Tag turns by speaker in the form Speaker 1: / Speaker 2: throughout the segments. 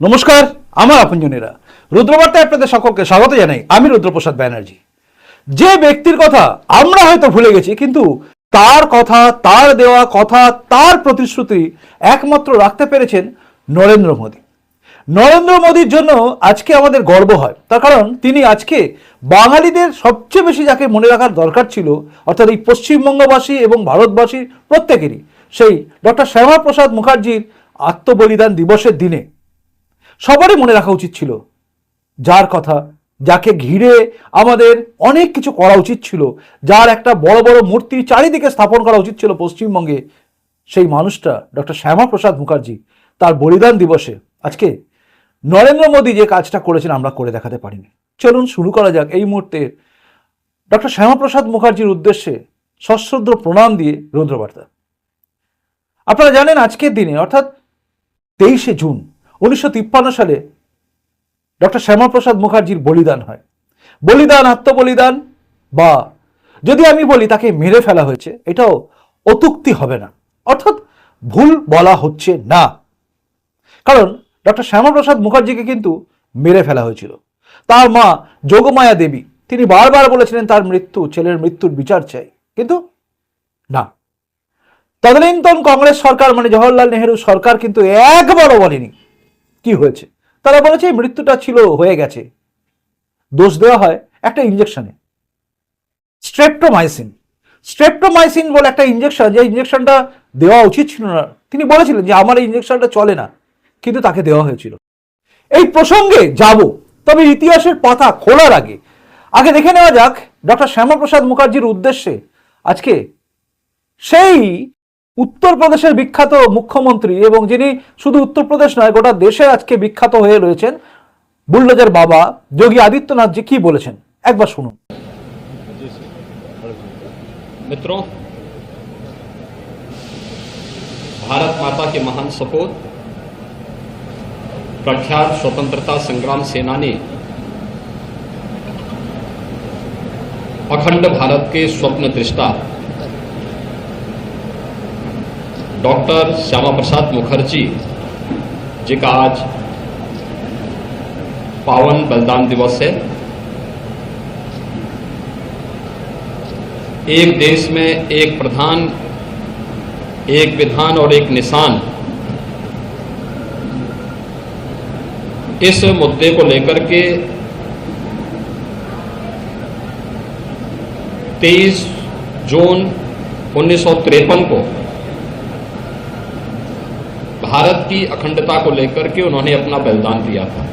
Speaker 1: নমস্কার, আমার আপনজনেরা। রুদ্রবার্তায় আপনাদের সকলকে স্বাগত জানাই। আমি রুদ্রপ্রসাদ ব্যানার্জি। যে ব্যক্তির কথা আমরা হয়তো ভুলে গেছি, কিন্তু তার কথা, তার দেওয়া কথা, তার প্রতিশ্রুতি একমাত্র রাখতে পেরেছেন নরেন্দ্র মোদী। নরেন্দ্র মোদীর জন্য আজকে আমাদের গর্ব হয়। তার কারণ তিনি আজকে বাঙালিদের সবচেয়ে বেশি যাকে মনে রাখার দরকার ছিল, অর্থাৎ এই পশ্চিমবঙ্গবাসী এবং ভারতবাসীর প্রত্যেকেরই, সেই ডক্টর শ্যামাপ্রসাদ মুখার্জির আত্মবলিদান দিবসের দিনে। সবারই মনে রাখা উচিত ছিল। যার কথা, যাকে ঘিরে আমাদের অনেক কিছু করা উচিত ছিল, যার একটা বড় বড় মূর্তি চারিদিকে স্থাপন করা উচিত ছিল পশ্চিমবঙ্গে, সেই মানুষটা ডক্টর শ্যামাপ্রসাদ মুখার্জি তার বলিদান দিবসে। আজকে নরেন্দ্র মোদী যে কাজটা করেছেন আমরা করে দেখাতে পারিনি। চলুন শুরু করা যাক এই মুহূর্তে ডক্টর শ্যামাপ্রসাদ মুখার্জির উদ্দেশ্যে সশ্রদ্র প্রণাম দিয়ে রুদ্রবার্তা। আপনারা জানেন আজকের দিনে, অর্থাৎ তেইশে জুন উনিশশো তিপ্পান্ন সালে ডক্টর শ্যামাপ্রসাদ মুখার্জির বলিদান হয়। বলিদান, আত্মবলিদান বা যদি আমি বলি তাকে মেরে ফেলা হয়েছে, এটাও অতুক্তি হবে না। অর্থাৎ ভুল বলা হচ্ছে না। কারণ ডক্টর শ্যামাপ্রসাদ মুখার্জিকে কিন্তু মেরে ফেলা হয়েছিল। তার মা যোগমায়া দেবী, তিনি বারবার বলেছিলেন তার মৃত্যু, ছেলের মৃত্যুর বিচার চাই। কিন্তু না। তদানীন্তন কংগ্রেস সরকার মানে জওহরলাল নেহেরু সরকার কিন্তু একবারও বলেনি। কি হয়েছে? তারা বলেছে মৃত্যুটা ছিল, হয়ে গেছে। দোষ দেওয়া হয় একটা ইঞ্জেকশনে স্ট্রেপ্টোমাইসিন স্ট্রেপ্টোমাইসিন বলে একটা ইঞ্জেকশন যে ইঞ্জেকশনটা দেওয়া উচিত ছিল না। তিনি বলেছিলেন যে, আমার এই ইঞ্জেকশনটা চলে না। কিন্তু তাকে দেওয়া হয়েছিল। এই প্রসঙ্গে যাব, তবে ইতিহাসের পাতা খোলার আগে। আগে দেখে নেওয়া যাক, ডক্টর শ্যামাপ্রসাদ মুখার্জির উদ্দেশ্যে আজকে সেই উত্তরপ্রদেশের বিখ্যাত মুখ্যমন্ত্রী এবং যিনি শুধু উত্তরপ্রদেশ নয় গোটা দেশে আজকে বিখ্যাত হয়ে রয়েছেন বুল্ডোজার বাবা যোগী আদিত্যনাথ জি কি বলেছেন একবার শুনুন
Speaker 2: मित्रों भारत माता के महान सपूत प्रख्यात स्वतंत्रता संग्राम सेनानी अखंड भारत के स्वप्न दृष्टा डॉक्टर श्यामा प्रसाद मुखर्जी जी का आज पावन बलिदान दिवस है। एक देश में एक प्रधान, एक विधान और एक निशान। इस मुद्दे को लेकर के 23 जून 1953 को भारत की अखंडता को लेकर के उन्होंने अपना बलिदान दिया था।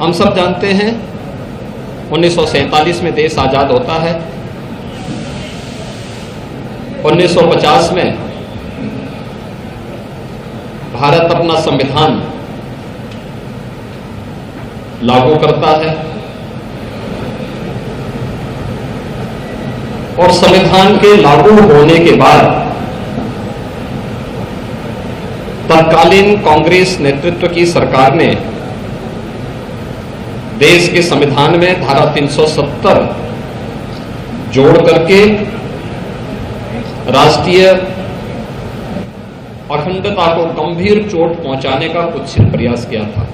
Speaker 2: हम सब जानते हैं 1947 में देश आज़ाद होता है। 1950 में भारत अपना संविधान लागू करता है और संविधान के लागू होने के बाद तत्कालीन कांग्रेस नेतृत्व की सरकार ने देश के संविधान में धारा 370 जोड़ करके राष्ट्रीय अखंडता को गंभीर चोट पहुँचाने का कुत्सित प्रयास किया था।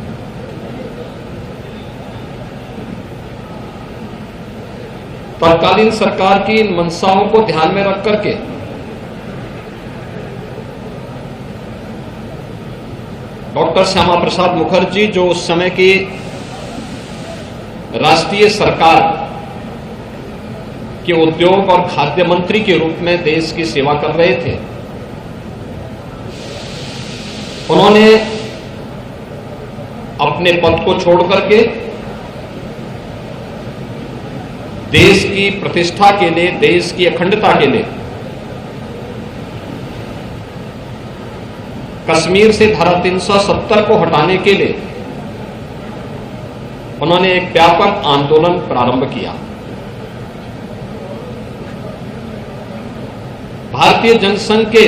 Speaker 2: तत्कालीन सरकार की इन मंशाओं को ध्यान में रख करके डॉक्टर श्यामा प्रसाद मुखर्जी, जो उस समय की राष्ट्रीय सरकार के उद्योग और खाद्य मंत्री के रूप में देश की सेवा कर रहे थे। उन्होंने अपने पद को छोड़ करके देश की प्रतिष्ठा के लिए, देश की अखंडता के लिए कश्मीर से धारा 370 को हटाने के लिए उन्होंने एक व्यापक आंदोलन प्रारंभ किया। भारतीय जनसंघ के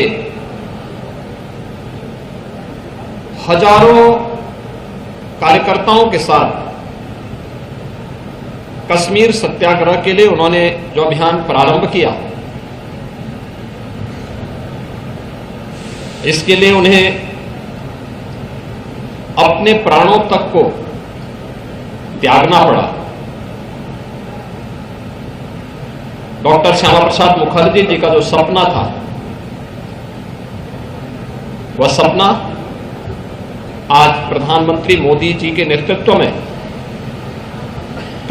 Speaker 2: हज़ारों कार्यकर्ताओं के साथ कश्मीर सत्याग्रह के लिए उन्होंने जो अभियान प्रारंभ किया इसके लिए उन्हें अपने प्राणों तक को त्यागना पड़ा। डॉक्टर श्यामा प्रसाद मुखर्जी जी का जो सपना था, वह सपना आज प्रधानमंत्री मोदी जी के नेतृत्व में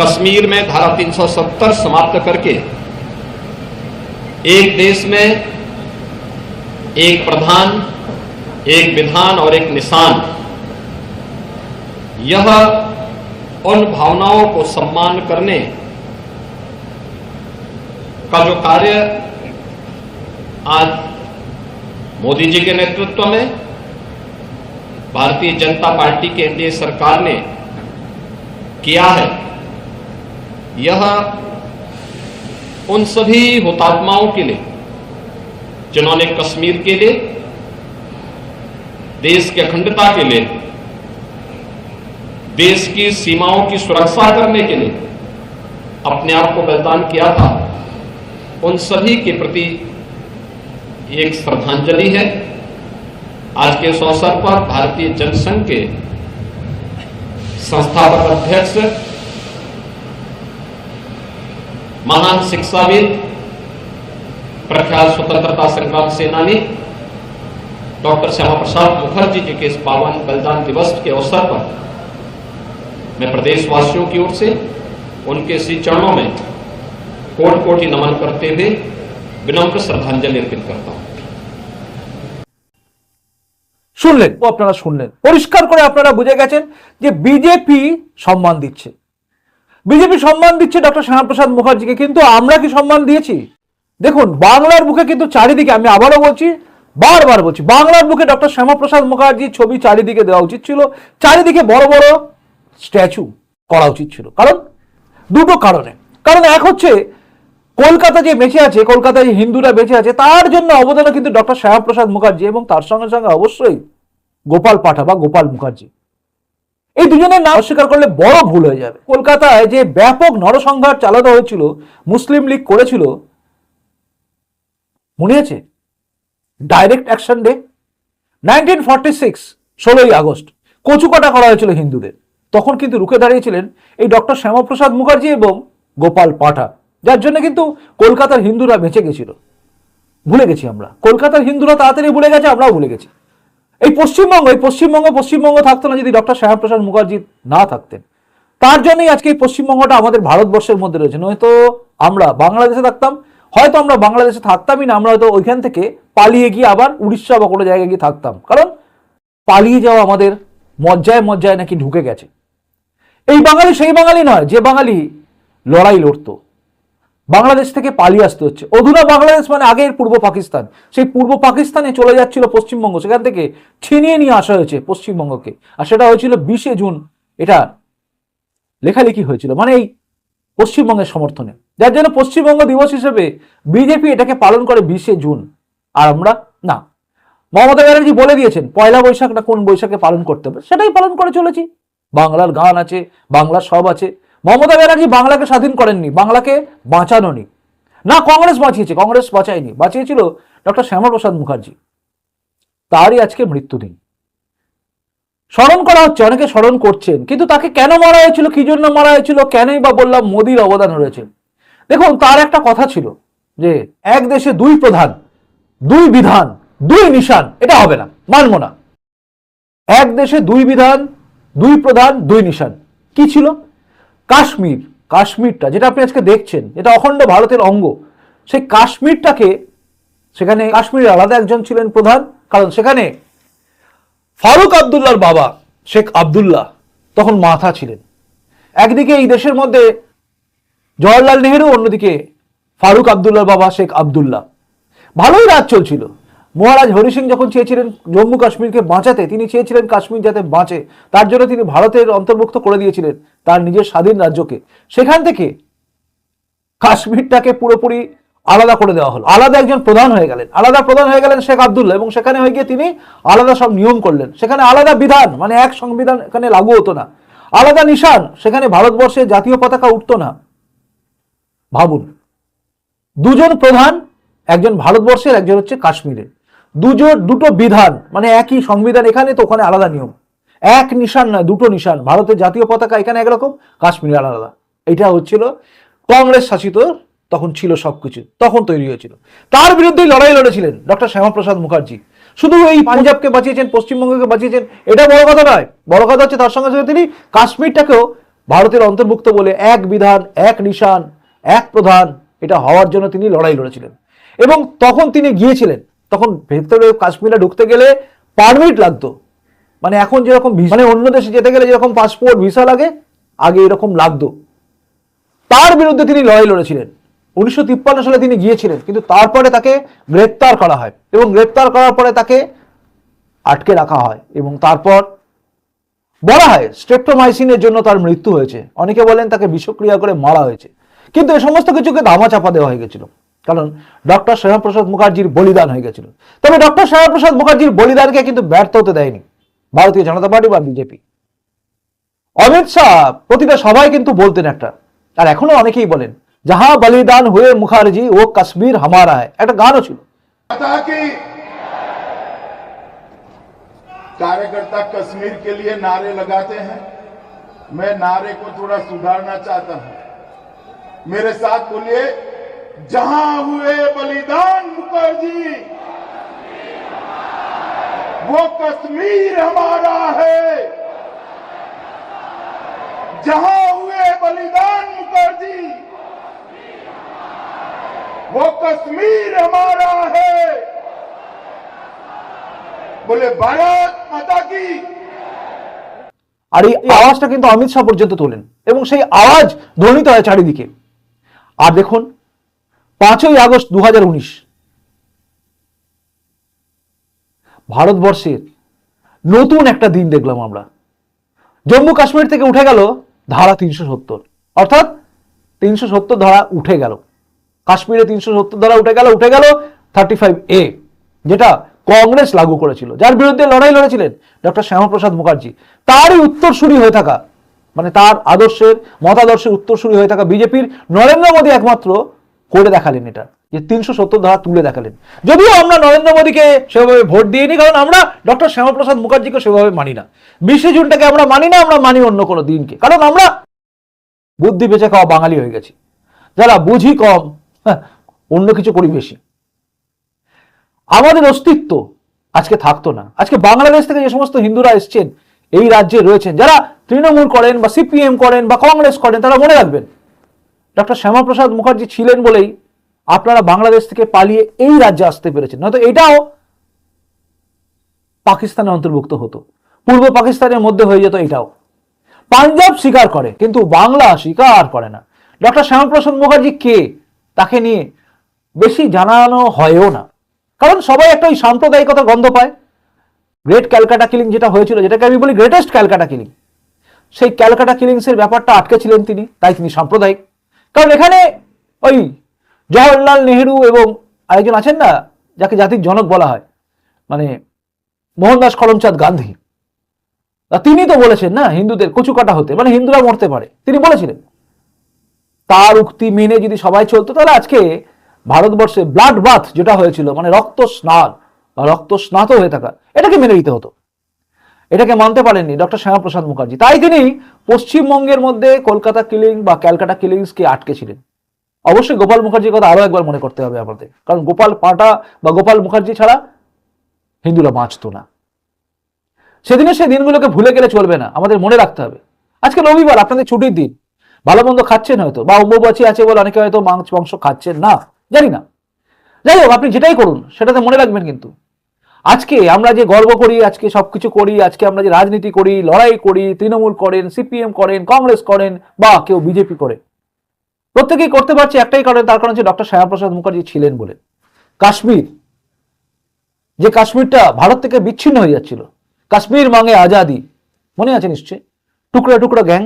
Speaker 2: कश्मीर में धारा 370 समाप्त करके एक देश में एक प्रधान, एक विधान और एक निशान। यह उन भावनाओं को सम्मान करने का जो कार्य आज मोदी जी के नेतृत्व में, भारतीय जनता पार्टी के एनडीए सरकार ने किया है, यह उन सभी हुतात्माओं के लिए जिन्होंने कश्मीर के लिए, देश की अखंडता के लिए, देश की सीमाओं की सुरक्षा करने के लिए अपने आप को बलिदान किया था, उन सभी के प्रति एक श्रद्धांजलि है। आज के इस अवसर पर भारतीय जनसंघ के संस्थापक अध्यक्ष, महान शिक्षाविद प्रख्यात स्वतंत्रता संग्राम सेनानी डॉक्टर श्यामा प्रसाद मुखर्जी जी के इस पावन बलिदान दिवस के अवसर पर मैं प्रदेशवासियों की ओर से उनके श्री चरणों में कोटि कोटि नमन करते हुए विनम्र श्रद्धांजलि अर्पित करता हूं
Speaker 1: শুনলেন ও আপনারা শুনলেন পরিষ্কার করে আপনারা বুঝে গেছেন যে বিজেপি সম্মান দিচ্ছে বিজেপি সম্মান দিচ্ছে ডক্টর শ্যামাপ্রসাদ মুখার্জিকে কিন্তু আমরা কি সম্মান দিয়েছি দেখুন, বাংলার বুকে কিন্তু চারিদিকে, আমি আবারও বলছি, বারবার বলছি, বাংলার বুকে ডক্টর শ্যামাপ্রসাদ মুখার্জির ছবি চারিদিকে দেওয়া উচিত ছিল, চারিদিকে বড় বড় স্ট্যাচু করা উচিত ছিল। কারণ, দুটো কারণে। কারণ এক হচ্ছে, কলকাতা যে বেঁচে আছে কলকাতায় যে হিন্দুরা বেঁচে আছে, তার জন্য অবদানও কিন্তু ডক্টর শ্যামাপ্রসাদ মুখার্জি এবং তার সঙ্গে সঙ্গে অবশ্যই গোপাল পাঠা বা গোপাল মুখার্জি। এই দুজনের নাম অস্বীকার করলে বড় ভুল হয়ে যাবে। কলকাতায় যে ব্যাপক নরসংহার চালানো হয়েছিল, মুসলিম লীগ করেছিল মনে আছে? Direct action day nineteen forty six ষোলোই আগস্ট। কচুকাটা করা হয়েছিল হিন্দুদের। তখন কিন্তু রুখে দাঁড়িয়েছিলেন এই ডক্টর শ্যামাপ্রসাদ মুখার্জি এবং গোপাল পাঠা, যার জন্য কিন্তু কলকাতার হিন্দুরা বেঁচে গেছিল। ভুলে গেছি আমরা। কলকাতার হিন্দুরা তাড়াতাড়ি ভুলে গেছে, আমরাও ভুলে গেছি। এই পশ্চিমবঙ্গ এই পশ্চিমবঙ্গ পশ্চিমবঙ্গ থাকতো না যদি ডক্টর শ্যামাপ্রসাদ মুখার্জি না থাকতেন। তার জন্যই আজকে এই পশ্চিমবঙ্গটা আমাদের ভারতবর্ষের মধ্যে রয়েছে। নয়তো আমরা বাংলাদেশে থাকতাম হয়তো আমরা বাংলাদেশে থাকতামই না, আমরা হয়তো ওইখান থেকে পালিয়ে গিয়ে আবার উড়িষ্যা বা কোনো জায়গায় গিয়ে থাকতাম। কারণ পালিয়ে যাওয়া আমাদের মজ্জায় মজ্জায় নাকি ঢুকে গেছে। এই বাঙালি সেই বাঙালি নয়, যে বাঙালি লড়াই লড়তো। বাংলাদেশ থেকে পালিয়ে আসতে হচ্ছে। অধুনা বাংলাদেশ মানে আগের পূর্ব পাকিস্তান। সেই পূর্ব পাকিস্তানে চলে যাচ্ছিল পশ্চিমবঙ্গ, সেখান থেকে ছিনিয়ে নিয়ে আসা হয়েছে পশ্চিমবঙ্গকে। আর সেটা হয়েছিল বিশে জুন। এটা লেখালেখি হয়েছিল মানে এই পশ্চিমবঙ্গের সমর্থনে। যার জন্য পশ্চিমবঙ্গ দিবস হিসেবে বিজেপি এটাকে পালন করে বিশে জুন। আর আমরা, না। মমতা ব্যানার্জি বলে দিয়েছেন, পয়লা বৈশাখ না কোন বৈশাখে পালন করতে হবে? সেটাই পালন করে চলেছি। বাংলার গান আছে, বাংলার সব আছে। মমতা ব্যানার্জি বাংলাকে স্বাধীন করেননি, বাংলাকে বাঁচানোনি। না, কংগ্রেস বাঁচিয়েছে, কংগ্রেস বাঁচায়নি। বাঁচিয়েছিল ডক্টর শ্যামাপ্রসাদ মুখার্জি। তারই আজকে মৃত্যুদিন। স্মরণ করা হচ্ছে, অনেকে স্মরণ করছেন, কিন্তু তাকে কেন মারা হয়েছিল, কি জন্য মারা হয়েছিল, কেনই বা বললাম মোদির অবদান রয়েছে। দেখুন, তার একটা কথা ছিল যে এক দেশে দুই প্রধান, দুই বিধান, দুই নিশান এটা হবে না, মানব না। এক দেশে দুই বিধান, দুই প্রধান, দুই নিশান কি ছিল? কাশ্মীর, কাশ্মীরটা, যেটা আপনি আজকে দেখছেন এটা অখণ্ড ভারতের অঙ্গ, সেই কাশ্মীরটাকে, সেখানে কাশ্মীরের আলাদা একজন ছিলেন প্রধান, কারণ সেখানে ফারুক আবদুল্লার বাবা, শেখ আবদুল্লাহ, তখন মাথা ছিলেন। একদিকে এই দেশের মধ্যে জওয়াহরলাল নেহেরু, অন্যদিকে ফারুক আবদুল্লাহর বাবা শেখ আবদুল্লাহ। ভালোই রাজ চলছিল। মহারাজ হরি সিং যখন চেয়েছিলেন জম্মু কাশ্মীরকে বাঁচাতে, তিনি চেয়েছিলেন কাশ্মীর যাতে বাঁচে। তার জন্য তিনি ভারতের অন্তর্ভুক্ত করে দিয়েছিলেন তার নিজের স্বাধীন রাজ্যকে। সেখান থেকে কাশ্মীরটাকে পুরোপুরি আলাদা করে দেওয়া হলো। আলাদা একজন প্রধান হয়ে গেলেন। আলাদা প্রধান হয়ে গেলেন শেখ আবদুল্লাহ এবং সেখানে হয়ে গিয়ে তিনি আলাদা সব নিয়ম করলেন। সেখানে আলাদা বিধান মানে এক সংবিধান এখানে লাগু হতো না। আলাদা নিশান, সেখানে ভারতবর্ষে জাতীয় পতাকা উঠতো না। ভাবুন। দুজন প্রধান, একজন ভারতবর্ষের, একজন হচ্ছে কাশ্মীরের। দুজন, দুটো বিধান মানে একই সংবিধান, এখানে তো ওখানে আলাদা নিয়ম। এক নিশান নয়, দুটো নিশান। ভারতের জাতীয় পতাকা এখানে একরকম কাশ্মীরে আলাদা। এটা হচ্ছিল, কংগ্রেস শাসিত, তখন ছিল সবকিছু, তখন তৈরি হয়েছিল। তার বিরুদ্ধেই লড়াই লড়েছিলেন ডক্টর শ্যামাপ্রসাদ মুখার্জি। শুধু এই পাঞ্জাবকে বাঁচিয়েছেন, পশ্চিমবঙ্গকে বাঁচিয়েছেন, এটা বড় কথা নয়। বড় কথা হচ্ছে তার সঙ্গে সঙ্গে তিনি কাশ্মীরটাকেও ভারতের অন্তর্ভুক্ত বলে, এক বিধান, এক নিশান এক প্রধান, এটা হওয়ার জন্য তিনি লড়াই লড়েছিলেন। এবং তখন তিনি গিয়েছিলেন, তখন ভেতরে কাশ্মীরে ঢুকতে গেলে পারমিট লাগতো। মানে এখন যেরকম মানে অন্য দেশে যেতে গেলে যেরকম পাসপোর্ট ভিসা লাগে, আগে এরকম লাগতো। তার বিরুদ্ধে তিনি লড়াই লড়েছিলেন। উনিশশো তিপ্পান্ন সালে তিনি গিয়েছিলেন, কিন্তু তারপরে তাকে গ্রেপ্তার করা হয় এবং গ্রেপ্তার করার পরে তাকে আটকে রাখা হয় এবং তারপর বলা হয় স্ট্রেপ্টোমাইসিনের জন্য তার মৃত্যু হয়েছে। অনেকে বলেন তাকে বিষক্রিয়া করে মারা হয়েছে। কিন্তু এই সমস্ত কিছুকে ধামা চাপা দেওয়া হয়ে গেছিল কারণ ডক্টর শ্যামাপ্রসাদ মুখার্জির বলিদান হয়ে গেছিল তবে ডক্টর শ্যামাপ্রসাদ মুখার্জির বলিদানকে কিন্তু ব্যর্থ হতে দেয়নি ভারতীয় জনতা পার্টি বা বিজেপি অমিত শাহ প্রতিটা সবাই কিন্তু বলতেন একটা আর এখনো অনেকেই বলেন যাহা বলিদান হুয়ে মুখার্জি ও কাশ্মীর হামারা হয় একটা গানও ছিল
Speaker 3: पता कि कार्यकर्ता कश्मीर के लिए नारे लगाते हैं मैं नारे को थोड़ा सुधारना चाहता हूं मेरे साथ बोलिए जहां हुए बलिदान मुखर्जी वो कश्मीर हमारा है जहां हुए बलिदान मुखर्जी वो कश्मीर हमारा है बोले भारत माता की
Speaker 1: আর এই আওয়াজটা কিন্তু অমিত শাহ পর্যন্ত তোলেন এবং সেই আওয়াজ ধ্বনিত হয় চারিদিকে আর দেখুন, পাঁচই আগস্ট দু হাজার উনিশ, ভারতবর্ষের নতুন একটা দিন দেখলাম আমরা। জম্মু কাশ্মীর থেকে উঠে গেল ধারা তিনশো সত্তর, অর্থাৎ তিনশো সত্তর ধারা উঠে গেল। কাশ্মীরে তিনশো সত্তর ধারা উঠে গেল উঠে গেল থার্টি ফাইভ এ যেটা কংগ্রেস লাগু করেছিল। যার বিরুদ্ধে লড়াই লড়েছিলেন ডক্টর শ্যামাপ্রসাদ মুখার্জি। তারই উত্তরসূরি হয়ে থাকা মানে তার আদর্শের মতাদর্শের উত্তরসূরি হয়ে থাকা বিজেপির নরেন্দ্র মোদী একমাত্র করে দেখালেন এটা যে তিনশো সত্তর ধারা তুলে দেখালেন। যদিও আমরা নরেন্দ্র মোদীকে সেভাবে ভোট দিইনি কারণ আমরা ডক্টর শ্যামাপ্রসাদ মুখার্জিকে সেভাবে মানি না। বিশে জুনটাকে আমরা মানি না আমরা মানি অন্য কোনো দিনকে কারণ আমরা বুদ্ধি বেঁচে খাওয়া বাঙালি হয়ে গেছি। যারা বুঝি কম হ্যাঁ, অন্য কিছু করি বেশি। আমাদের অস্তিত্ব আজকে থাকতো না। আজকে বাংলাদেশ থেকে যে সমস্ত হিন্দুরা এসছেন এই রাজ্যে রয়েছেন। যারা তৃণমূল করেন বা সিপিএম করেন বা কংগ্রেস করেন, তারা মনে রাখবেন, ডক্টর শ্যামাপ্রসাদ মুখার্জি ছিলেন বলেই আপনারা বাংলাদেশ থেকে পালিয়ে এই রাজ্যে আসতে পেরেছেন। নয়তো এটাও পাকিস্তানের অন্তর্ভুক্ত হতো। পূর্ব পাকিস্তানের মধ্যে হয়ে যেত এটাও। পাঞ্জাব স্বীকার করে, কিন্তু বাংলা স্বীকার করে না। ডক্টর শ্যামাপ্রসাদ মুখার্জি কে? তাকে নিয়ে বেশি জানানো হয়ও না। কারণ সবাই একটা ওই সাম্প্রদায়িকতার গন্ধ পায়। গ্রেট ক্যালকাটা কিলিং যেটা হয়েছিল, যেটাকে আমি বলি গ্রেটেস্ট ক্যালকাটা কিলিং সেই ক্যালকাটা কিলিংসের ব্যাপারটা আটকে ছিলেন তিনি, তাই তিনি সাম্প্রদায়িক। কারণ এখানে ওই জওয়াহরলাল নেহেরু এবং আরেকজন আছেন না, যাকে জাতির জনক বলা হয় মানে মোহনদাস করমচাঁদ গান্ধী। তিনি তো বলেছেন না, হিন্দুদের কচু কাটা হতে মানে হিন্দুরা মরতে পারে। তিনি বলেছিলেন, তার উক্তি মেনে যদি সবাই চলতো, তাহলে আজকে ভারতবর্ষে ব্লাড বাথ যেটা হয়েছিল মানে রক্ত স্নান বা রক্ত স্নাত হয়ে থাকা, এটাকে মেনে নিতে হতো। এটাকে মানতে পারেননি ডক্টর শ্যামাপ্রসাদ মুখার্জি। তাই তিনি পশ্চিমবঙ্গের মধ্যে কলকাতা কিলিং বা ক্যালকাটা কিলিংসকে আটকে ছিলেন অবশ্যই গোপাল মুখার্জির কথা আরও একবার মনে করতে হবে আমাদের কারণ গোপাল পাটা বা গোপাল মুখার্জি ছাড়া হিন্দুরা বাঁচতো না। সেদিনে সেই দিনগুলোকে ভুলে গেলে চলবে না, আমাদের মনে রাখতে হবে। আজকে রবিবার, আপনাদের ছুটির দিন। ভালো মন্দ খাচ্ছেন হয়তো, বা অম্বুবাচী আছে বলে অনেকে হয়তো মাংস মাংস খাচ্ছেন না, জানি না। যাই হোক, আপনি যেটাই করুন, সেটাতে মনে রাখবেন কিন্তু। আজকে আমরা যে গর্ব করি, আজকে সবকিছু করি, আজকে আমরা যে রাজনীতি করি, লড়াই করি, তৃণমূল করেন, সিপিএম করেন, কংগ্রেস করেন, বা কেউ বিজেপি করে, প্রত্যেকেই করতে পারছে একটাই কারণ, তার কারণ হচ্ছে ডক্টর শ্যামাপ্রসাদ মুখার্জি ছিলেন বলে। কাশ্মীর, যে কাশ্মীরটা ভারত থেকে বিচ্ছিন্ন হয়ে যাচ্ছিল, কাশ্মীর মাঙে আজাদি, মনে আছে নিশ্চয় টুকরো টুকরো গ্যাং।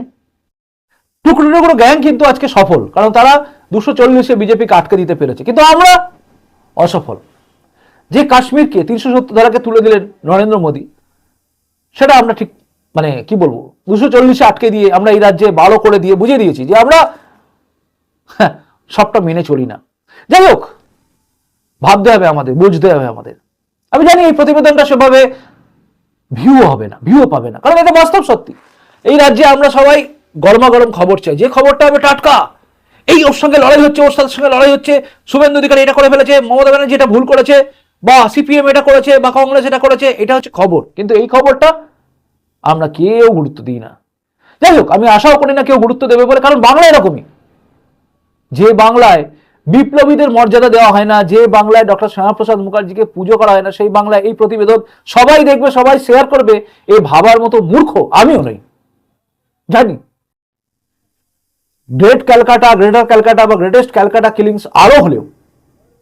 Speaker 1: টুকরো টুকরো গ্যাং কিন্তু আজকে সফল, কারণ তারা দুশো চল্লিশে বিজেপিকে আটকে দিতে পেরেছে, কিন্তু আমরা অসফল। যে কাশ্মীরকে তিনশো সত্তর ধারাকে তুলে দিলেন নরেন্দ্র মোদী সেটা আমরা ঠিক মানে কি বলব দুশো চল্লিশে আটকে দিয়ে আমরা এই রাজ্যে ভালো করে দিয়ে বুঝিয়ে দিয়েছি যে আমরা হ্যাঁ, সবটা মেনে চলি না। যাই হোক ভাবতে হবে আমাদের বুঝতে হবে আমাদের। আমি জানি এই প্রতিবেদনটা সেভাবে ভিউ হবে না ভিউ পাবে না কারণ এটা বাস্তব সত্যি। এই রাজ্যে আমরা সবাই গরমা গরম খবর চাই যে খবরটা হবে টাটকা। এই ওর সঙ্গে লড়াই হচ্ছে ওর সাথে সঙ্গে লড়াই হচ্ছে। শুভেন্দু অধিকারী এটা করে ফেলেছে মমতা ব্যানার্জি এটা ভুল করেছে। বা সিপিএম এটা করেছে বা কংগ্রেস এটা করেছে, এটা হচ্ছে খবর। কিন্তু এই খবরটা আমরা কেউ গুরুত্ব দিই না। যাই হোক, আমি আশাও করি না কেউ গুরুত্ব দেবে বলে, কারণ বাংলা এরকমই। যে বাংলায় বিপ্লবীদের মর্যাদা দেওয়া হয় না, যে বাংলায় ডক্টর শ্যামাপ্রসাদ মুখার্জিকে পুজো করা হয় না, সেই বাংলায় এই প্রতিবেদন সবাই দেখবে, সবাই শেয়ার করবে, এ ভাবার মতো মূর্খ আমিও নই। জানি। গ্রেট ক্যালকাটা গ্রেটার ক্যালকাটা বা গ্রেটেস্ট ক্যালকাটা কিলিংস আরও হলেও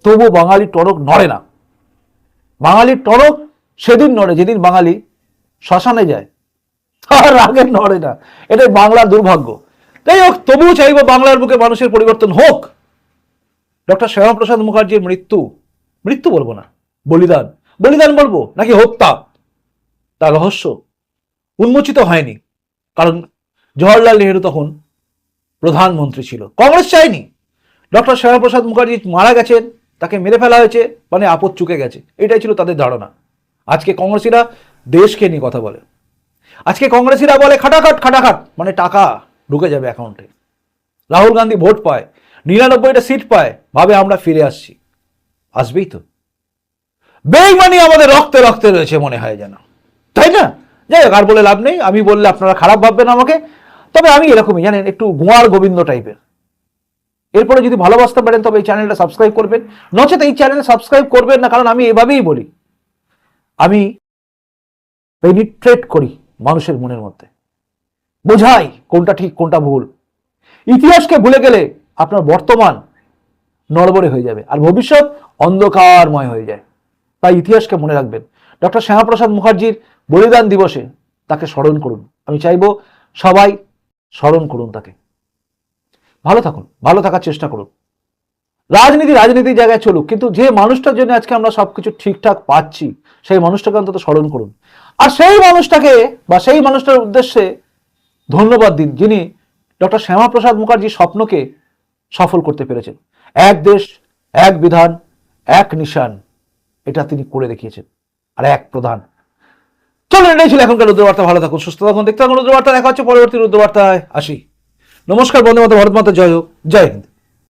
Speaker 1: তবু বাঙালি টনক নড়ে না। বাঙালির টরক সেদিন নড়ে, যেদিন বাঙালি শ্মশানে যায়। আর আগে নড়ে না। এটাই বাংলার দুর্ভাগ্য। যাই হোক, তবুও চাইব বাংলার বুকে মানুষের পরিবর্তন হোক। ডক্টর শ্যামাপ্রসাদ মুখার্জির মৃত্যু মৃত্যু বলব না, বলিদান। বলিদান বলব, নাকি হত্যা? তার রহস্য। উন্মোচিত হয়নি। কারণ জওয়াহরলাল নেহরু তখন প্রধানমন্ত্রী ছিল। কংগ্রেস চায়নি। ডক্টর শ্যামাপ্রসাদ মুখার্জি মারা গেছেন। তাকে মেরে ফেলা হয়েছে মানে আপদ চুকে গেছে। এটাই ছিল তাদের ধারণা। আজকে কংগ্রেসীরা দেশকে নিয়ে কথা বলে। আজকে কংগ্রেসীরা বলে, খাটাখাট খাটাখাট। মানে টাকা ঢুকে যাবে অ্যাকাউন্টে রাহুল গান্ধী ভোট পায়, নিরানব্বইটা সিট পায়, ভাবে আমরা ফিরে আসছি। আসবেই তো। বেইমানি আমাদের রক্তে রক্তে রয়েছে মনে হয় যেন। তাই না? যাই হোক, আর বলে লাভ নেই। আমি বললে আপনারা খারাপ ভাববেন আমাকে। তবে আমি এরকমই, জানেন, একটু গোয়ার গোবিন্দ টাইপের এরপরে যদি ভালোবাসতে পারেন, তবে এই চ্যানেলটা সাবস্ক্রাইব করবেন। নচেত এই চ্যানেল সাবস্ক্রাইব করবেন না, কারণ আমি এভাবেই বলি, আমি পেনিট্রেট করি মানুষের মনের মধ্যে। বোঝাই কোনটা ঠিক, কোনটা ভুল। ইতিহাসকে ভুলে গেলে আপনার বর্তমান নড়বড়ে হয়ে যাবে, আর ভবিষ্যৎ অন্ধকারময় হয়ে যায়। তাই ইতিহাসকে মনে রাখবেন। ডক্টর শ্যামাপ্রসাদ মুখার্জির বলিদান দিবসে তাকে স্মরণ করুন। আমি চাইব সবাই স্মরণ করুন তাকে। ভালো থাকুন, ভালো থাকার চেষ্টা করুন। রাজনীতি রাজনীতির জায়গায় চলুক, কিন্তু যে মানুষটার জন্য আজকে আমরা সবকিছু ঠিকঠাক পাচ্ছি, সেই মানুষটাকে অন্তত স্মরণ করুন। আর সেই মানুষটাকে বা সেই মানুষটার উদ্দেশ্যে ধন্যবাদ দিন, যিনি ডক্টর শ্যামাপ্রসাদ মুখার্জির স্বপ্নকে সফল করতে পেরেছেন। এক দেশ, এক বিধান, এক নিশান, এটা তিনি করে দেখিয়েছেন, আর এক প্রধান। চলুন, এটাই ছিল এখনকার রুদ্রবার্তা। ভালো থাকুন, সুস্থ থাকুন। দেখতে থাকুন রুদ্রবার্তা, দেখা হচ্ছে পরবর্তী রুদ্রবার্তায়। আসি। নমস্কার বন্ধু মাতা ভারত মাতা জয় হোক। জয় হিন্দ।